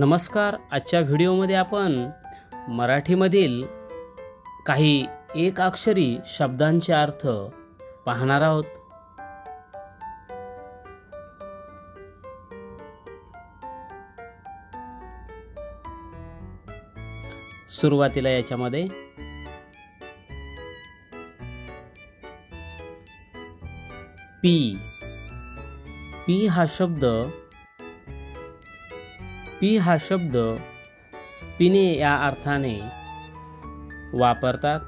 नमस्कार आजच्या व्हिडिओमध्ये आपण मराठीमधील काही एक अक्षरी शब्दांचे अर्थ पाहणार आहोत. सुरुवातीला याच्यामध्ये पी. पी हा शब्द पी हा शब्द पिणे या अर्थाने वापरतात.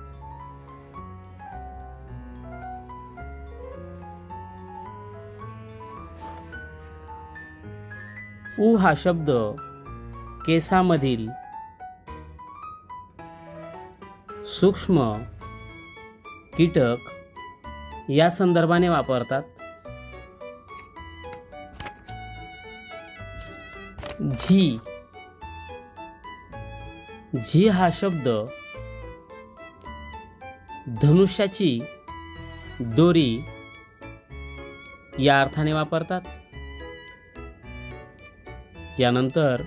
उ हा शब्द केसामधील सूक्ष्म कीटक या संदर्भाने वापरतात. झी. झी हा शब्द धनुष्याची दोरी या अर्थाने वापरतात. यानंतर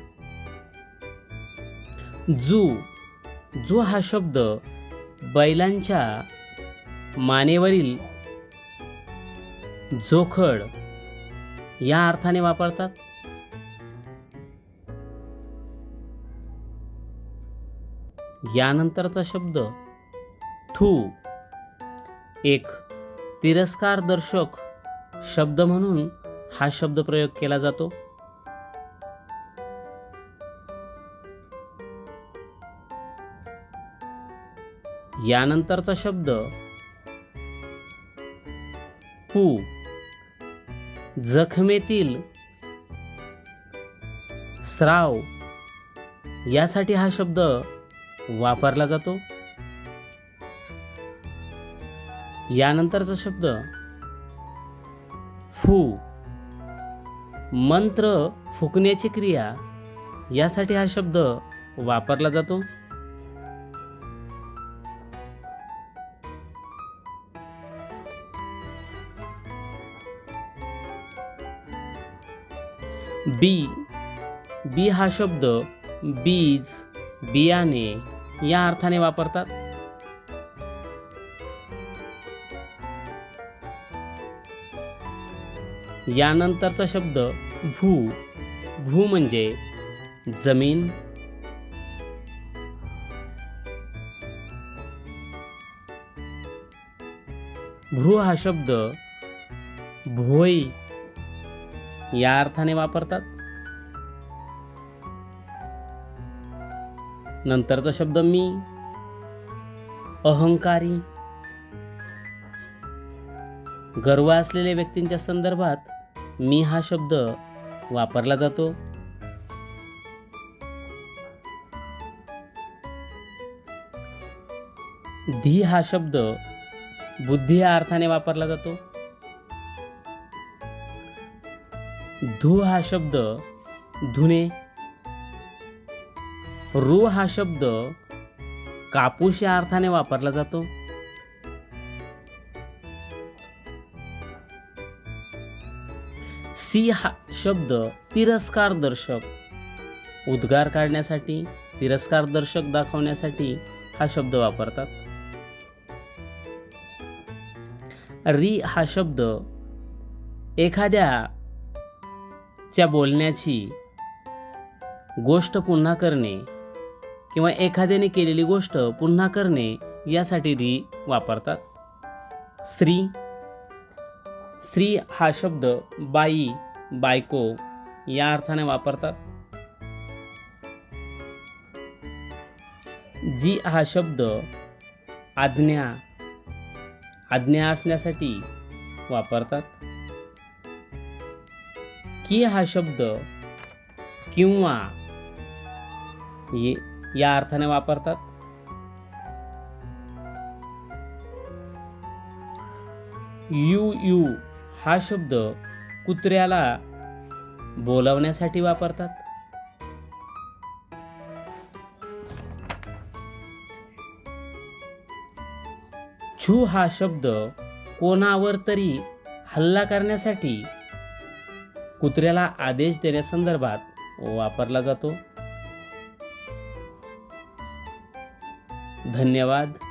जू. जू हा शब्द बैलांच्या मानेवरील जोखड या अर्थाने वापरतात. यानंतरचा शब्द थू. एक तिरस्कारदर्शक शब्द म्हणून हा शब्द प्रयोग केला जातो. यानंतरचा शब्द पू. जखमेतील स्राव. यासाठी हा शब्द वापरला जातो. यानंतरचा शब्द फू मंत्र फुकण्याची क्रिया यासाठी हा शब्द वापरला जातो. बी बी हा शब्द बीज बियाणे या अर्थाने वापरतात. यानंतरचा शब्द भू. भू म्हणजे जमीन. भ्रू हा शब्द भोई या अर्थाने वापरतात. नंतरचा शब्द मी. अहंकारी. गर्व असलेल्या व्यक्तींच्या संदर्भात मी हा शब्द वापरला जातो. धी हा शब्द बुद्धी या अर्थाने वापरला जातो. धू हा शब्द धुणे. रू हा शब्द कापूस या अर्थाने वापरला जातो. सी हा शब्द तिरस्कार दर्शक उद्गार काढण्यासाठी तिरस्कार दर्शक दाखवण्यासाठी हा शब्द वापरतात. री हा शब्द एखाद्याच्या बोलण्याची गोष्ट पुन्हा करणे किंवा एखाद्याने केलेली गोष्ट पुन्हा करणे यासाठी री वापरतात. स्त्री. स्त्री हा शब्द बाई बायको या अर्थाने वापरतात. जी हा शब्द आज्ञा आज्ञा असण्यासाठी वापरतात. की हा शब्द किंवा ये या अर्थाने वापरतात. यू यू हा शब्द कुत्र्याला बोलवण्यासाठी वापरतात. छू हा शब्द कोणावर तरी हल्ला करण्यासाठी कुत्र्याला आदेश देण्यासंदर्भात वापरला जातो. धन्यवाद.